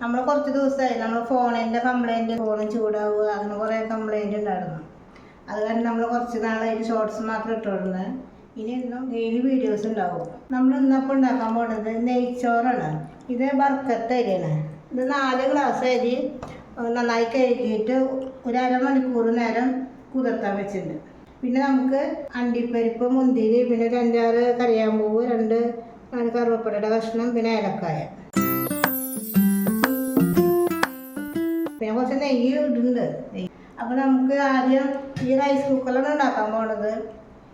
നമ്മൾ കുറച്ച് ദിവസമായി നമ്മൾ ഫോണിന്റെ കംപ്ലൈന്റ് ഫോൺ ചൂടാവുക അങ്ങനെ കുറേ കംപ്ലൈന്റ് ഉണ്ടായിരുന്നു. അത് കാരണം നമ്മൾ കുറച്ച് നാളായിട്ട് ഷോർട്സ് മാത്രം ഇട്ടുകൊടുന്നത് ഇനി ഇന്നും ഡെയിലി വീഡിയോസ് ഉണ്ടാവും. നമ്മൾ ഇന്നപ്പോൾ ഉണ്ടാക്കാൻ പോകുന്നത് നെയ്ച്ചോറാണ്. ഇത് ബർക്കത്ത് അരിയാണ്. ഇത് നാല് ഗ്ലാസ് അരി നന്നായി കഴുകിയിട്ട് ഒരു അരമണിക്കൂർ നേരം കുതിർത്താൻ വെച്ചിട്ടുണ്ട്. പിന്നെ നമുക്ക് അണ്ടിപ്പരിപ്പ് മുന്തിരി പിന്നെ അഞ്ചാറ് കറിയാമ്പൂവ് രണ്ട് നാല് കറുവപ്പടയുടെ കഷ്ണം പിന്നെ ഏലക്കായ. പിന്നെ കുറച്ച് നെയ്യ്. ഇടുന്നുണ്ട് അപ്പൊ നമുക്ക് ആദ്യം ഈ റൈസ് കുക്കറിലാണ് ഉണ്ടാക്കാൻ പോണത്.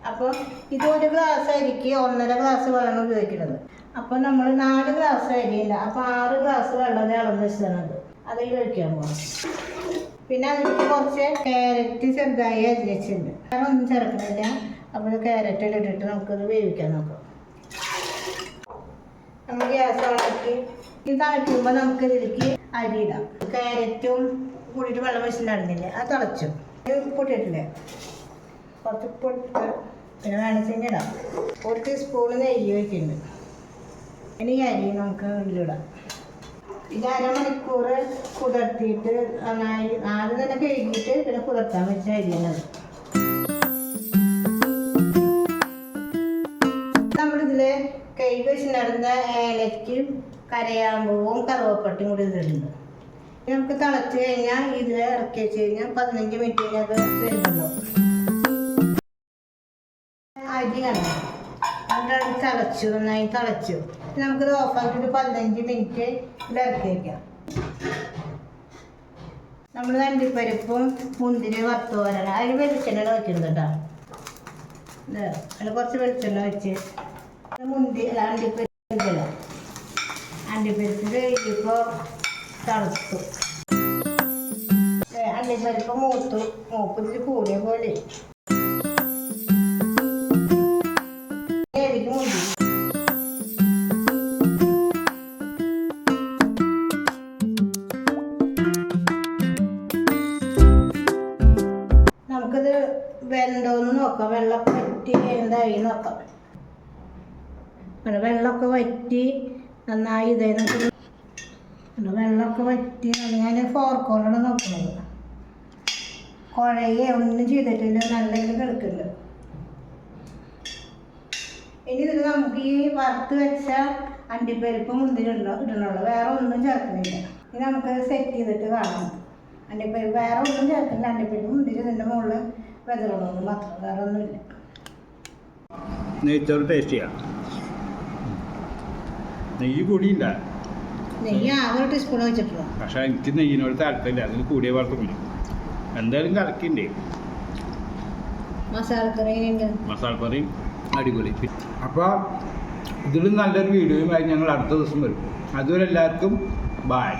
അപ്പോൾ ഇത് ഒരു ഗ്ലാസ് അരിക്ക് ഒന്നര ഗ്ലാസ് വെള്ളം ഉപയോഗിക്കുന്നത്. അപ്പോൾ നമ്മൾ നാല് ഗ്ലാസ് അരിയില്ല അപ്പോൾ ആറ് ഗ്ലാസ് വെള്ളം അളന്ന് വെച്ചത്. അതിൽ ഒഴിക്കാൻ പോകണം പിന്നെ അതിലേക്ക് കുറച്ച് ക്യാരറ്റ് ചെറുതായി അരിഞ്ഞിട്ടുണ്ട് വേറെ ഒന്നും ചേർക്കണില്ല. അപ്പോൾ ക്യാരറ്റ് ഇട്ടിട്ട് നമുക്കത് വേവിക്കാൻ നോക്കാം. നമ്മൾ ഗ്യാസ് ഓണാക്കി ഇത് തിളയ്ക്കുമ്പോൾ നമുക്ക് ഇതിലേക്ക് അരി ഇടാം. ക്യാരറ്റും കൂടിയിട്ട് വെള്ളം വെച്ചിട്ടുണ്ടായിരുന്നില്ലേ അത് തിളച്ചു. ഇത് പൊട്ടിയിട്ടില്ലേ? കുറച്ച് പൊട്ട് പിന്നെ വേണത്തിന് ഇടാം. ഒരു ടീസ്പൂൺ നെയ്യ് വെച്ചിട്ടുണ്ട് ഇനി അരി നമുക്ക് ഇതിലിടാം. ഇത് അരമണിക്കൂർ കുതിർത്തിയിട്ട് നന്നായി ആദ്യം തന്നെ കഴുകിയിട്ട് പിന്നെ കുതിർത്താൻ വെച്ച അരിയാണത് കഴുകി നടന്ന ഏലയ്ക്കും കരയാമ്പൂവും കറുവപ്പട്ടും കൂടി ഇതിലുണ്ട് ഇനി നമുക്ക് തിളച്ച് കഴിഞ്ഞാൽ ഇത് ഇറക്കി വെച്ച് കഴിഞ്ഞാൽ പതിനഞ്ച് മിനിറ്റിനത് വരുന്നുണ്ടോ അരി കണ്ടോ അത് തിളച്ചു നന്നായി തിളച്ചു. നമുക്ക് നമുക്കിത് ഓഫാക്കിയിട്ട് പതിനഞ്ച് മിനിറ്റ് ഇത് ഇറക്കി വയ്ക്കാം നമ്മൾ അണ്ടിപ്പരിപ്പും മുന്തിരി വറുത്ത് പോരാണ് അതിന് വെളിച്ചെണ്ണ വെക്കുന്നത് കേട്ടോ. അതിൽ കുറച്ച് വെളിച്ചെണ്ണ വെച്ച് മുന്തി അണ്ടിപ്പരിപ്പില്ല അണ്ടിപ്പരിപ്പ് കഴിയുമ്പോൾ തണുത്തു. അണ്ടിപ്പരിപ്പ് മൂത്തു. മൂപ്പിച്ച് കൂടിയ പോലെ. എനിക്ക് നമുക്കിത് വെന്തോന്ന് നോക്കാം. വെള്ളം പറ്റി എന്തായി നോക്കാം. അങ്ങനെ വെള്ളമൊക്കെ വറ്റി നന്നായി ഇതേ നോക്കി അങ്ങനെ വെള്ളമൊക്കെ വറ്റി ഞാൻ ഫോർക്കോളാണ് നോക്കുന്നത്. കുഴയെ ഒന്നും ചെയ്തിട്ടില്ല. നല്ല കിടക്കുന്നുണ്ട് ഇനി ഇതിൽ നമുക്ക് ഈ വറുത്ത് വെച്ച അണ്ടിപ്പരിപ്പ് മുന്തിരി ഇടണ ഇടണുള്ളൂ. വേറെ ഒന്നും ചേർക്കുന്നില്ല. ഇനി നമുക്ക് സെറ്റ് ചെയ്തിട്ട് കാണാം. അണ്ടിപ്പരിപ്പ് വേറെ ഒന്നും ചേർക്കുന്നില്ല. അണ്ടിപ്പരിപ്പ് മുന്തിരി ഇതിന്റെ മുകളിൽ വെതറുള്ളത് മാത്രം വേറെ ഒന്നുമില്ല നെയ്ച്ചോറ് ടേസ്റ്റ് ചെയ്യാം. നെയ്യ് കൂടിയില്ല നെയ്യ് ആകെ ഒരു ടീസ്പൂൺ വെച്ചിട്ടുള്ളൂ. പക്ഷെ എനിക്ക് നെയ്യിനോട് താല്പര്യമില്ല. അതിന് കൂടിയ വറുത്തുള്ളൂ. എന്തായാലും കറക്കിണ്ടേ മസാലക്കറി അടിപൊളി. അപ്പോൾ ഇതിലും നല്ലൊരു വീഡിയോയുമായി ഞങ്ങൾ അടുത്ത ദിവസം വരും. അതുവരെ എല്ലാവർക്കും ബായ്